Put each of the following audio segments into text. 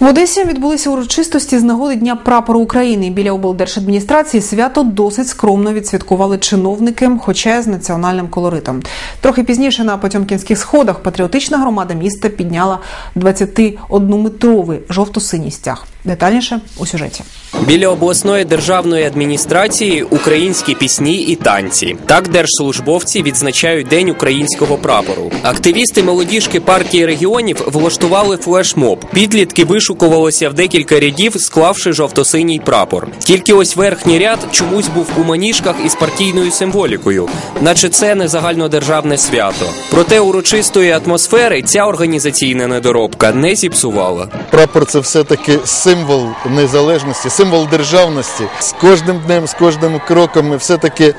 В Одесі відбулися урочистості з нагоди Дня прапору України. Біля облдержадміністрації свято досить скромно відсвяткували чиновники, хоча з національним колоритом. Трохи пізніше на Потьомкінських сходах патріотична громада міста підняла 21-метровий жовто-синій стяг. Детальніше у сюжеті. Біля обласної державної адміністрації українські пісні і танці. Так держслужбовці відзначають День українського прапору. Активісти молодіжки партії регіонів влаштували флешмоб. Підлітки вишукувалися в декілька рядів, склавши жовто-синій прапор. Тільки ось верхній ряд чомусь був у маніжках із партійною символікою, наче це не загальнодержавне свято. Проте урочистої атмосфери ця організаційна недоробка не зіпсувала. Прапор це все-таки символ незалежності, символ державності. З кожним днем, з кожним кроком ми все-таки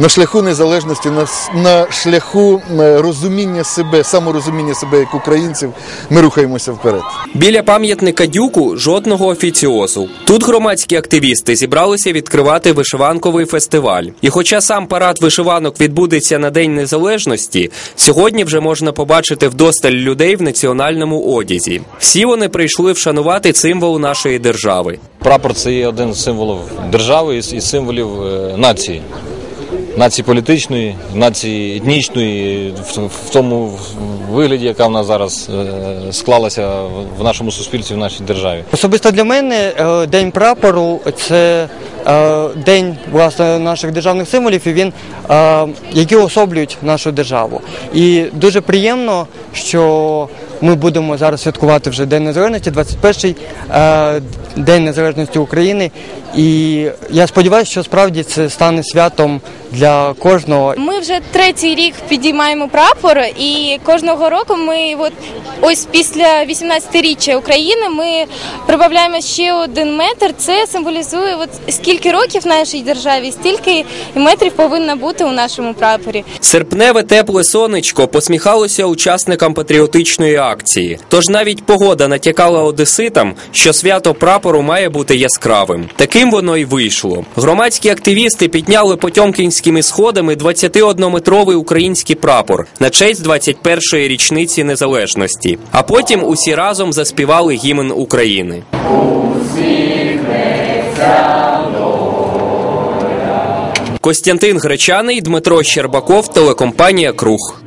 на шляху незалежності, на, на шляху розуміння себе, саморозуміння себе як українців, ми рухаємося вперед. Біля пам'ятника дюку жодного офіціозу. Тут громадські активісти зібралися відкривати вишиванковий фестиваль. І хоча сам парад вишиванок відбудеться на День Незалежності, сьогодні вже можна побачити вдосталь людей в національному одязі. Всі вони прийшли вшанувати символ нашої держави. Прапор це є один з символів держави і і символів е, нації. Нації політичної, нації етнічної, в, тому вигляді, яка в нас зараз е, склалася в- нашому суспільстві, в нашій державі. Особисто для мене е, День прапору це е, день власне наших державних символів, і він які особлюють нашу державу. І дуже приємно, що ми будемо зараз святкувати вже День Незалежності, 21-й е, День Незалежності України. І я сподіваюся, що справді це стане святом для кожного. Ми вже третій рік підіймаємо прапор, і кожного року ми, от ось після 18-річчя України, ми прибавляємо ще один метр. Це символізує, от скільки років в нашій державі, стільки і метрів повинно бути у нашому прапорі. Серпневе тепле сонечко посміхалося учасникам патріотичної акції. Тож навіть погода натякала одеситам, що свято прапору має бути яскравим. Таким воно й вийшло. Громадські активісти підняли потьомкінськими сходами 21-метровий український прапор на честь 21-ї річниці незалежності. А потім усі разом заспівали гімн України. Костянтин Гречаний, Дмитро Щербаков, телекомпанія Круг.